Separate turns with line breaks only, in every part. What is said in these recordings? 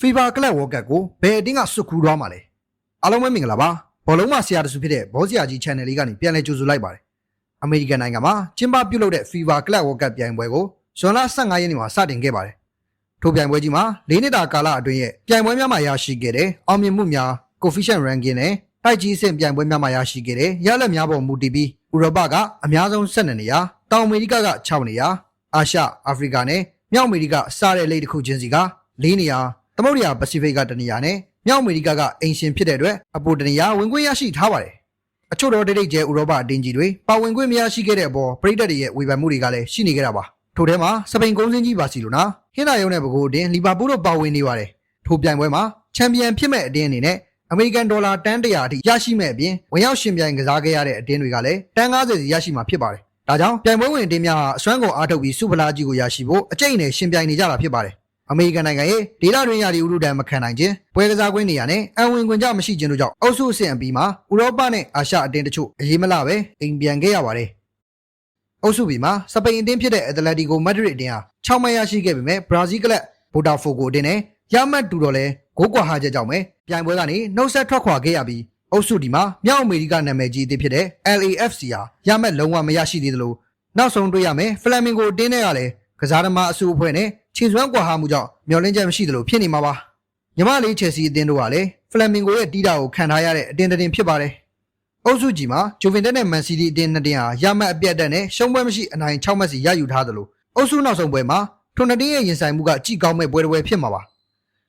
FIFA Club World Cup ကိုဘယ်အတင်းကစွတ်ကူးသွားမှာလဲအားလုံးပဲမင်္ဂလာပါဘောလုံးမဆရာတစုဖြစ်တဲ့ဘောဆရာကြီး channel လေးကနေပြန်လည်ကြိုဆိုလိုက်ပါတယ်အမေရိကန်နိုင်ငံမှာကျင်းပပြုလုပ်တဲ့ FIFA Club World Cup ပြိုင်ပွဲကိုဇွန်လ15ရက်နေ့မှာစတင်ခဲ့ပါတယ်ထိုပြိုင်ပွဲကြီးမှာ၄နှစ်တာကာလအတွင်းရဲ့ပြိုင်ပွဲများမှာရရှိခဲ့တဲ့အောင်မြင်မှုများ coefficient ranking နဲ့တိုက်ကြီးအဆင့်ပြိုင်ပွဲများမှာရရှိခဲ့တဲ့ရလဒ်များပေါ်မူတည်ပြီးဥရောပကအများဆုံး12နေရာတောင်အမေရိကက6နေရာအာရှအာဖရိကနဲ့မြောက်အမေရိကစတဲ့လိပ်တစ်ခုချင်းစီက4နေရာ သမုဒ္ဒရာပစိဖိတ်က1နေရာနဲ့မြောက်အမေရိကကအင်ရှင်ဖြစ်တဲ့အတွက်အပိုတနေရာဝင်ခွင့်ရရှိထားပါတယ်အချို့တော့ဒိတ်ဒိတ်ကျဲဥရောပအတင်းကြီးတွေပါဝင်ခွင့်မရရှိခဲ့တဲ့အပေါ်ပြည်သက်တွေရဲ့ဝေဖန်မှုတွေကလည်းရှိနေကြတာပါထို့ထဲမှာစပိန်ကုန်းစင်းကြီးပါစီလိုနာဟင်းသာရုံနဲ့ဘကိုအတင်းလီဗာပူးတို့ပါဝင်နေပါတယ်ထိုပြိုင်ပွဲမှာချန်ပီယံဖြစ်မဲ့အတင်းအနေနဲ့အမေရိကန်ဒေါ်လာတန်း100အထိရရှိမဲ့အပြင်ဝင်ရောက်ရှင်ပြိုင်ကစားခဲ့ရတဲ့အတင်းတွေကလည်းတန်း90စီရရှိမှာဖြစ်ပါတယ်ဒါကြောင့်ပြိုင်ပွဲဝင်အတင်းများဟာအစွမ်းကုန်အားထုတ်ပြီးစုဖလားကြီးကိုရရှိဖို့အကျိတ်နဲ့ရှင်ပြိုင်နေကြတာဖြစ်ပါတယ် အမေရိကန်နိုင်ငံရဲ့ဒေသတွင်းရာသီဥတုတန်းမခံနိုင်ခြင်းပွဲကစားကွင်းနေရာနဲ့အံဝင်ခွင်ကြမရှိခြင်းတို့ကြောင့်အုပ်စုအဆင့်အပြီးမှာဥရောပနဲ့အာရှအတင်းတချို့အရေးမလပဲအိမ်ပြန်ခဲ့ရပါတယ်အုပ်စု B မှာစပိန်အတင်းဖြစ်တဲ့အက်တလက်တီကိုမက်ဒရစ်အတင်းဟာ6မှတ်ရရှိခဲ့ပေမဲ့ဘရာဇီးကလပ်ဘိုတာဖိုကိုအတင်းနဲ့ရမတ်တူတော်လဲဂိုးကွာဟာချက်ကြောင့်ပဲပြိုင်ပွဲကနေနှုတ်ဆက်ထွက်ခွာခဲ့ရပြီးအုပ်စုဒီမှာမြောက်အမေရိကနာမည်ကြီးအသစ်ဖြစ်တဲ့ LAFC ဟာရမတ်လုံးဝမရရှိသေးသလိုနောက်ဆုံးတွေ့ရမယ်ဖလာမင်ဂိုအတင်းနဲ့ကလည်းကစားသမားအစုအဖွဲ့နဲ့ ခြေစွမ်းကွာဟာမှုကြောင့်မျော်လင့်ချက်မရှိသလိုဖြစ်နေမှာပါညီမလေးချယ်ဆီအတင်းတို့ကလည်းဖလာမင်ဂိုရဲ့တီးတာကိုခံထားရတဲ့အတင်းတင်းဖြစ်ပါတယ်အုပ်စုကြီးမှာဂျိုဗင်တက်နဲ့မန်စီးတီးအတင်းနှစ်တင်းဟာရမတ်အပြတ်တက်နဲ့ရှုံးပွဲမရှိအနိုင်6မှတ်စီရယူထားသလိုအုပ်စုနောက်ဆုံးပွဲမှာထိုနှစ်တင်းရဲ့ရင်ဆိုင်မှုကကြည်ကောင်းမဲ့ပွဲတစ်ပွဲဖြစ်မှာပါ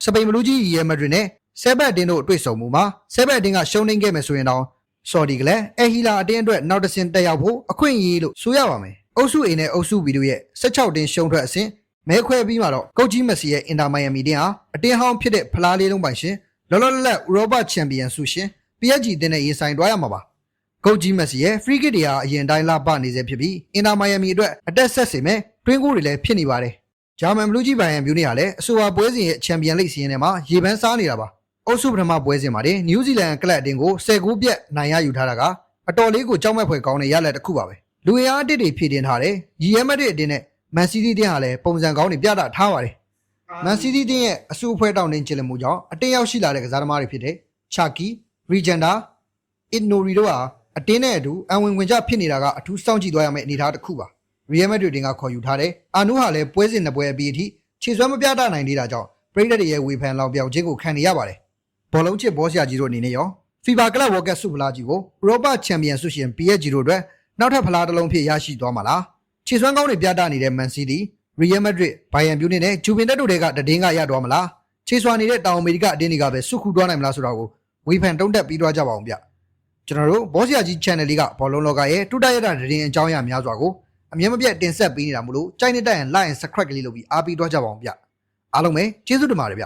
စပိန်ဘလူးကြီးရီယယ်မက်ဒရစ်နဲ့ဆဲဘက်အတင်းတို့အတွေ့ဆုံမှုမှာဆဲဘက်အတင်းကရှုံးနေခဲ့မယ်ဆိုရင်တော့ဆော်ဒီကလည်းအဟီလာအတင်းအတွက်နောက်တစ်ဆင့်တက်ရောက်ဖို့အခွင့်အရေးလို့ဆိုရပါမယ်။အုပ်စု A နဲ့အုပ်စု B တို့ရဲ့16တင်းရှုံးထွက်အဆင့် မဲခွဲပြီးမှတော့ကုတ်ကြီးမက်ဆီရဲ့အင်တာမိုင်ယာမီတင်းဟာအတင်းဟောင်းဖြစ်တဲ့ဖလားလေးလုံးပိုင်ရှင်လောလောလတ်လတ်ဥရောပချန်ပီယံဆုရှင် PSG တင်းနဲ့ရင်ဆိုင်တွားရမှာပါ။ကုတ်ကြီးမက်ဆီရဲ့ free kick တွေဟာအရင်တိုင်းလာပနေစေဖြစ်ပြီးအင်တာမိုင်ယာမီအတွက်အတက်ဆက်စေမဲ့တွင်းကိုတွေလည်းဖြစ်နေပါတယ်။ဂျာမန်ဘလူးကြီးဘိုင်ယန်ဗျူးနေရလဲအဆိုပါပွဲစဉ်ရဲ့ချန်ပီယံလိဂ်စီးရင်ထဲမှာရေပန်းစားနေတာပါအုပ်စုပထမပွဲစဉ်မှာတင်နယူးဇီလန်ကလပ်အတင်းကို10ဂိုးပြတ်နိုင်ရယူထားတာကအတော်လေးကိုကြောက်မဲ့ဖွယ်ကောင်းတဲ့ရလဒ်တစ်ခုပါပဲလူရအားအတစ်တွေဖြည့်တင်ထားတယ်ရီယဲမက်ဒရစ်အတင်းနဲ့ မန်စီးတီးတင်းဟာလည်းပုံစံကောင်းတွေပြသထားပါတယ်မန်စီးတီးတင်းရဲ့အစုအဖွဲ့တောင်းတင်းချစ်လမှုကြောင့်အတင်းရောက်ရှိလာတဲ့ကစားသမားတွေဖြစ်တဲ့ချာကီရီဂျန်ဒါအစ်နိုရီတို့ဟာအတင်းနဲ့အတူအံဝင်ဝင်ကြဖြစ်နေတာကအထူးစောင့်ကြည့်သွားရမယ့်အနေအထားတစ်ခုပါရီယယ်မက်ဒရစ်တင်ကခေါ်ယူထားတယ်။အာနုဟာလည်းပွဲစဉ်နှစ်ပွဲအပြီးအထိခြေစွမ်းမပြတနိုင်သေးတာကြောင့်ပရိသတ်တွေရဲ့ဝေဖန်လောက်ပြောင်ခြင်းကိုခံနေရပါတယ်။ဘောလုံးချစ်ဘောဆရာကြီးတို့အနေနဲ့ရော FIFA Club World Cup ဆုဖလားကြီးကိုဥရောပချန်ပီယံဆုရှင် PSG တို့အတွက်နောက်ထပ်ဖလားတစ်လုံးဖြစ်ရရှိသွားမှာလား။ ခြေစွမ်းကောင်းတွေပြတနေတဲ့ Man City, Real Madrid, Bayern Munich နဲ့ Juventus တို့တွေကတည်င်းကရသွားမလား။ခြေစွမ်းနေတဲ့တောင်အမေရိကအတင်းတွေကပဲဆုခူသွားနိုင်မလားဆိုတာကိုဝေဖန်တုံးတက်ပြီးသွားကြပါအောင်ဗျ။ကျွန်တော်တို့ဘောဆရာကြီး channel လေးကဘောလုံးလောကရဲ့တူတရရတဲ့တင်အကြောင်းအရာများစွာကိုအမြဲမပြတ်တင်ဆက်ပေးနေတာမို့လို့ကြိုက်နေတတ်ရင် like and subscribe ကလေးလုပ်ပြီးအားပေးသွားကြပါအောင်ဗျအားလုံးပဲကျေးဇူးတင်ပါတယ်ဗျ